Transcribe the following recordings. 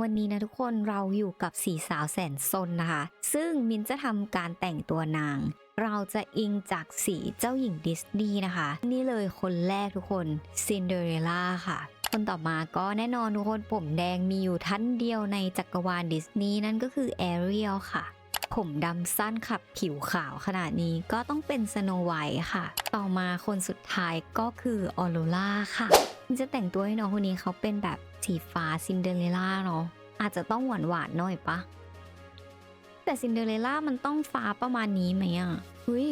วันนี้นะทุกคนเราอยู่กับสีสาวแสนซนนะคะ ซึ่งมินจะทำการแต่งตัวนาง เราจะอิงจากสีเจ้าหญิงดิสนีย์นะคะ นี่เลยคนแรกทุกคนซินเดอเรลล่าค่ะ คนต่อมาก็แน่นอนทุกคนผมแดงมีอยู่ท่านเดียวในจักรวาลดิสนีย์นั่นก็คือแอเรียลค่ะ ผมดำสั้นขับผิวขาวขนาดนี้ก็ต้องเป็นสโนไวท์ค่ะ ต่อมาคนสุดท้ายก็คือออโรล่าค่ะจะแต่งตัวให้น้องคนนี้เขาเป็นแบบ สีฟ้าซินเดอเรลล่าเนาะอาจจะต้องหวานหวานๆหน่อยปะแต่ซินเดอเรลล่ามันต้องฟ้าประมาณนี้ไหมอะเฮ้ย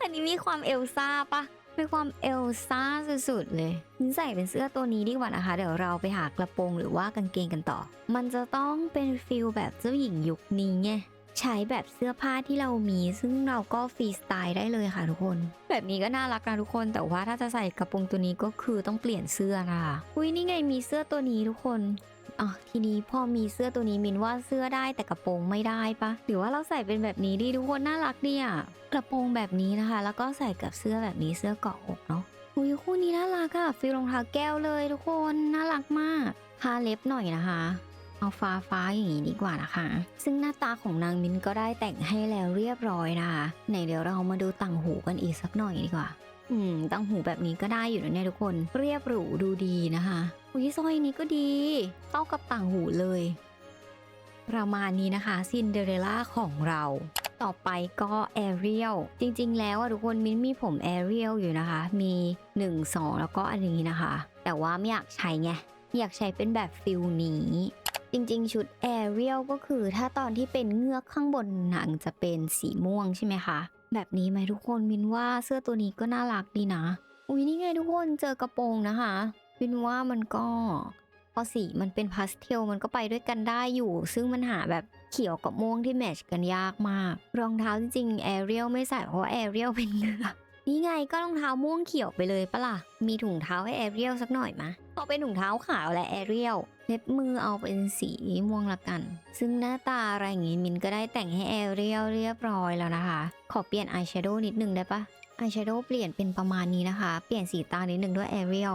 อันนี้มีความเอลซ่าปะมีความเอลซ่าสุดๆเลยนใส่เป็นเสื้อตัวนี้ดีกว่านะคะ เดี๋ยวเราไปหากระโปรงหรือว่ากางเกงกันต่อ มันจะต้องเป็นฟิลแบบเจ้าหญิงยุคนี้ไง ใช้แบบเสื้อผ้าที่เรามี ซึ่งเราก็ฟรีสไตล์ได้เลยค่ะทุกคน แบบนี้ก็น่ารักนะทุกคน แต่ว่าถ้าจะใส่กระโปรงตัวนี้ก็คือต้องเปลี่ยนเสื้อนะคะอุ้ยนี่ไงมีเสื้อตัวนี้ทุกคนอ๋อทีนี้พอมีเสื้อตัวนี้มินว่าเสื้อได้แต่กระโปรงไม่ได้ปะหรือว่าเราใส่เป็นแบบนี้ดีทุกคนน่ารักดีอะกระโปรงแบบนี้นะคะ แล้วก็ใส่กับเสื้อแบบนี้เสื้อเกาะอกเนาะอุ้ยคู่นี้น่ารักอะฟิลรองเท้าแก้วเลยทุกคนน่ารักมากทาเล็บหน่อยนะคะ เอาฟ้าฟ้าๆอย่างนี้ดีกว่านะคะ ซึ่งหน้าตาของนางมินก็ได้แต่งให้แล้วเรียบร้อยนะคะไหนเดี๋ยวเรามาดูต่างหูกันอีกสักหน่อยดีกว่า อืมต่างหูแบบนี้ก็ได้อยู่นะเนี่ยทุกคน เรียบหรูดูดีนะคะอุ้ยสร้อยนี้ก็ดีเข้ากับต่างหูเลย ประมาณนี้นะคะซินเดอเรลล่าของเรา ต่อไปก็แอเรียลจริงๆ แล้วอะทุกคนมินมีผมแอเรียลอยู่นะคะ มี1 2 แล้วก็อันนี้นะคะ แต่ว่าไม่อยากใช้ไงอยากใช้เป็นแบบฟิลนี้ จริงๆ ชุดแอเรียลก็คือถ้าตอนที่เป็นเงือกข้างบนหนังจะเป็นสีม่วงใช่ไหมคะ แบบนี้ไหมทุกคนมินว่าเสื้อตัวนี้ก็น่ารักดีนะ อุ้ยนี่ไงทุกคนเจอกระโปรงนะคะมินว่ามันก็พอสีมันเป็นพาสเทลมันก็ไปด้วยกันได้อยู่ ซึ่งมันหาแบบเขียวกับม่วงที่แมทชกันยากมาก รองเท้าจริงๆแอเรียลไม่ใส่เพราะแอเรียลเป็นเงือก นี่ไงก็รองเท้าม่วงเขียวไปเลยปะล่ะ มีถุงเท้าให้แอเรียลสักหน่อยมะเอาเป็นถุงเท้าขาวและแอเรียลเล็บมือเอาเป็นสีม่วงละกัน ซึ่งหน้าตาอะไรอย่างงี้มินก็ได้แต่งให้แอเรียลเรียบร้อยแล้วนะคะ ขอเปลี่ยนอายแชโดว์นิดนึงได้ปะอายแชโดว์เปลี่ยนเป็นประมาณนี้นะคะ เปลี่ยนสีตานิดนึงด้วยแอเรียล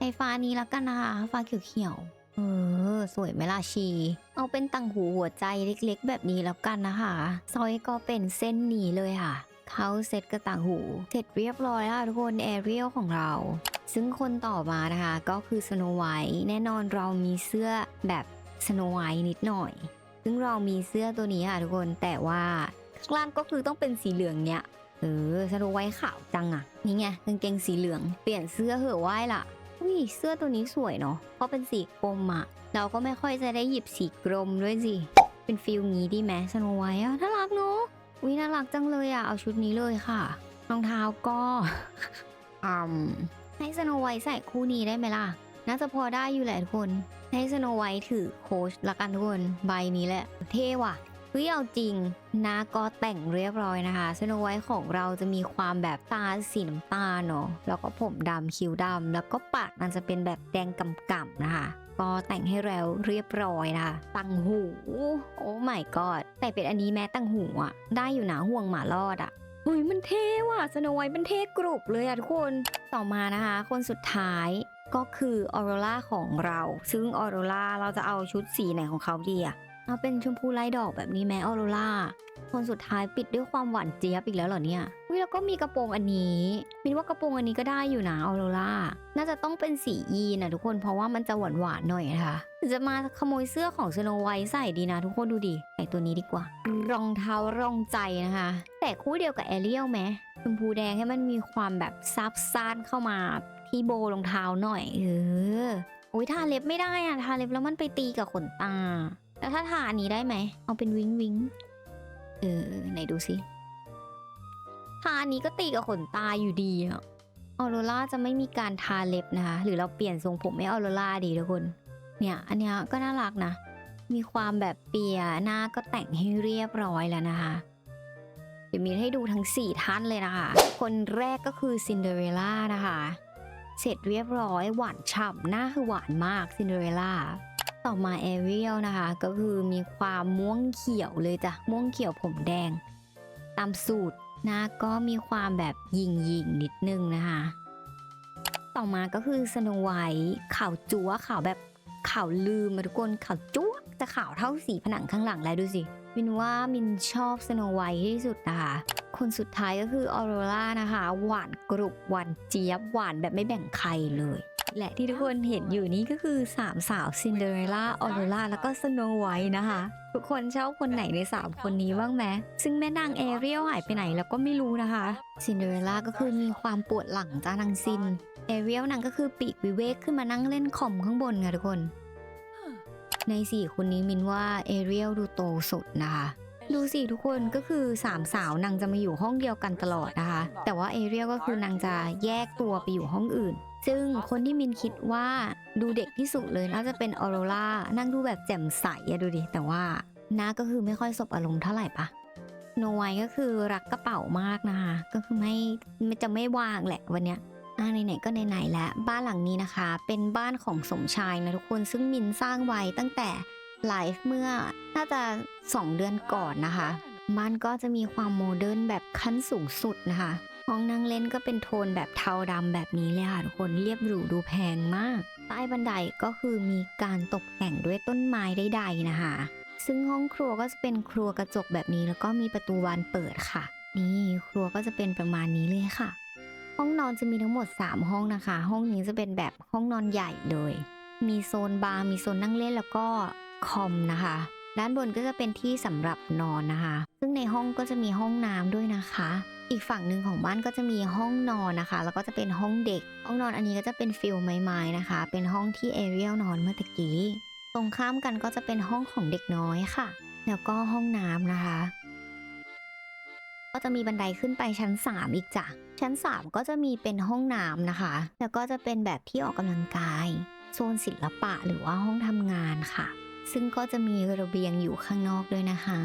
ไอฟ้านี้ละกันนะคะ ฟ้าเขียวเออ สวยไหมล่ะชี เอาเป็นตังหูหัวใจเล็กๆ แบบนี้แล้วกันนะคะซอยก็เป็นเส้นนี้เลยค่ะ เขาเซ็ตกระต่างหู เสร็จเรียบร้อยแล้วทุกคนแอเรียลของเรา ซึ่งคนต่อมานะคะก็คือสโนไวท์แน่นอนเรามีเสื้อแบบสโนไวท์นิดหน่อย ซึ่งเรามีเสื้อตัวนี้ค่ะทุกคนแต่ว่าข้างล่างก็คือต้องเป็นสีเหลืองเนี่ยเออสโนไวท์ขาวจังอะนี่ไงกางเกงสีเหลืองเปลี่ยนเสื้อเหอะไหวล่ะอุ้ยเสื้อตัวนี้สวยเนาะเพราะเป็นสีกรมอะเราก็ไม่ค่อยจะได้หยิบสีกรมด้วยสิเป็นฟิลงี้ดีไหมสโนไวท์อะน่ารักเนาะ วิน่ารักจังเลยอะ เอาชุดนี้เลยค่ะรองเท้าก็อืมให้สโนไวท์ใส่คู่นี้ได้ไหมล่ะ น่าจะพอได้อยู่แหละทุกคน ให้สโนไวท์ถือโค้ชละกันทุกคนใบนี้แหละ เท่ว่ะเฮ้ยเอาจริงน้าก็แต่งเรียบร้อยนะคะสโนไวท์ของเราจะมีความแบบตาสีน้ำตาลเนาะแล้วก็ผมดำคิ้วดำแล้วก็ปากมันจะเป็นแบบแดงกำกำๆนะคะ ก็แต่งให้แล้วเรียบร้อยนะคะตังหูโอ้ my god แต่เป็นอันนี้แม้ตังหูอะได้อยู่หนาห่วงหมารอดอะเฮ้ยมันเท่ว่ะสโนไวท์มันเท่กรุบเลยอะทุกคนต่อมานะคะ คนสุดท้ายก็คือออโรราของเรา ซึ่งออโรราเราจะเอาชุดสีไหนของเขาดีอะ เอาเป็นชมพูลายดอกแบบนี้แม้ออโรราคนสุดท้ายปิดด้วยความหวานเจี๊ยบอีกแล้วเหรอเนี่ยวิแล้วก็มีกระโปรงอันนี้มินว่ากระโปรงอันนี้ก็ได้อยู่นะออโรราน่าจะต้องเป็นสียีนนะทุกคนเพราะว่ามันจะหวานหวานๆหน่อยนะคะ จะมาขโมยเสื้อของสโนไวท์ใส่ดีนะ ทุกคนดูดิใส่ตัวนี้ดีกว่า รองเท้ารองใจนะคะ แต่คู่เดียวกับแอเรียลไหมชมพูแดงให้มันมีความแบบซับซ่านเข้ามาที่โบรองเท้าหน่อยเออโอ้ยทาเล็บไม่ได้อะทาเล็บแล้วมันไปตีกับขนตา แล้วถ้าทาอันนี้ได้ไหม เอาเป็นวิงวิงเออไหนดูสิทาอันนี้ก็ตีกับขนตาอยู่ดีอะออโรล่าจะไม่มีการทาเล็บนะคะ หรือเราเปลี่ยนทรงผมให้ออโรล่าดีทุกคน เนี่ย อันเนี้ยก็น่ารักนะ มีความแบบเปียหน้าก็แต่งให้เรียบร้อยแล้วนะคะ เดี๋ยวมีให้ดูทั้ง 4 ท่านเลยนะคะ คนแรกก็คือซินเดอเรลล่านะคะ เสร็จเรียบร้อยหวานฉ่ำหน้าคือหวานมากซินเดอเรลล่า ต่อมาแอเรียลนะคะ ก็คือมีความม่วงเขียวเลยจ้ะ ม่วงเขียวผมแดง ตามสูตรน้าก็มีความแบบยิงยิงนิดนึงนะคะ ต่อมาก็คือสโนไวท์ขาวจั๊วขาวแบบขาวลืมมาทุกคนขาวจั๊วจะขาวเท่าสีผนังข้างหลังแล้วดูสิมินว่ามินชอบสโนไวท์ที่สุดนะคะ คนสุดท้ายก็คือออโรรานะคะ หวานกรุบหวานเจี๊ยบหวานแบบไม่แบ่งใครเลยและที่ทุกคนเห็นอยู่นี้ก็คือสามสาวซินเดอเรลล่าออโรราแล้วก็สโนไวท์นะคะ ทุกคนชอบคนไหนในสามคนนี้บ้างไหมซึ่งแม่นางเอเรียลหายไปไหนแล้วก็ไม่รู้นะคะซินเดอเรลล่าก็คือมีความปวดหลังจ้านางซินเอเรียลนางก็คือปีกวิเวกขึ้นมานั่งเล่นคอมข้างบนค่ะทุกคน ในสี่คนนี้มินว่าเอเรียลดูโตสุดนะคะ ดูสิทุกคนก็คือสามสาวนางจะมาอยู่ห้องเดียวกันตลอดนะคะ แต่ว่าเอเรียลก็คือนางจะแยกตัวไปอยู่ห้องอื่น ซึ่งคนที่มินคิดว่าดูเด็กที่สุดเลยน่าจะเป็นออโรรานางดูแบบแจ่มใสอะดูดิแต่ว่าหน้าก็คือไม่ค่อยสบอารมณ์เท่าไหร่ปะโนไวก็คือรักกระเป๋ามากนะคะ ก็คือไม่ไม่จะไม่วางแหละวันเนี้ยอ่าไหนๆก็ไหนๆแล้วบ้านหลังนี้นะคะ เป็นบ้านของสมชายนะทุกคนซึ่งมินสร้างไว้ตั้งแต่ ไลฟ์เมื่อน่าจะ 2 เดือนก่อนนะคะ บ้านก็จะมีความโมเดิร์นแบบขั้นสูงสุดนะคะ ห้องนั่งเล่นก็เป็นโทนแบบเทาดำแบบนี้เลยค่ะทุกคนเรียบหรูดูแพงมาก ใต้บันไดก็คือมีการตกแต่งด้วยต้นไม้ใดๆนะคะ ซึ่งห้องครัวก็จะเป็นครัวกระจกแบบนี้แล้วก็มีประตูบานเปิดค่ะ นี่ครัวก็จะเป็นประมาณนี้เลยค่ะ ห้องนอนจะมีทั้งหมด 3 ห้องนะคะ ห้องนี้จะเป็นแบบห้องนอนใหญ่เลย มีโซนบาร์มีโซนนั่งเล่นแล้วก็ คอมนะคะ ด้านบนก็จะเป็นที่สำหรับนอนนะคะ ซึ่งในห้องก็จะมีห้องน้ำด้วยนะคะ อีกฝั่งหนึ่งของบ้านก็จะมีห้องนอนนะคะ แล้วก็จะเป็นห้องเด็ก ห้องนอนอันนี้ก็จะเป็นฟิลไม้ๆนะคะ เป็นห้องที่เอเรียลนอนเมื่อตะกี้ ตรงข้ามกันก็จะเป็นห้องของเด็กน้อยค่ะ แล้วก็ห้องน้ำนะคะ ก็จะมีบันไดขึ้นไปชั้น 3 อีกจ้ะชั้น 3 ก็จะมีเป็นห้องน้ำนะคะ แล้วก็จะเป็นแบบที่ออกกำลังกาย โซนศิลปะหรือว่าห้องทำงานค่ะ ซึ่งก็จะมีระเบียงอยู่ข้างนอกด้วยนะคะ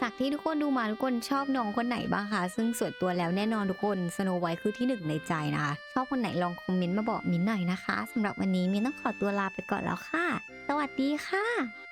จากที่ทุกคนดูมาทุกคนชอบน้องคนไหนบ้างคะซึ่งส่วนตัวแล้วแน่นอนทุกคนสโนไวท์คือที่หนึ่งในใจนะคะชอบคนไหนลองคอมเมนต์มาบอกมินหน่อยนะคะสำหรับวันนี้มินต้องขอตัวลาไปก่อนแล้วค่ะ สวัสดีค่ะ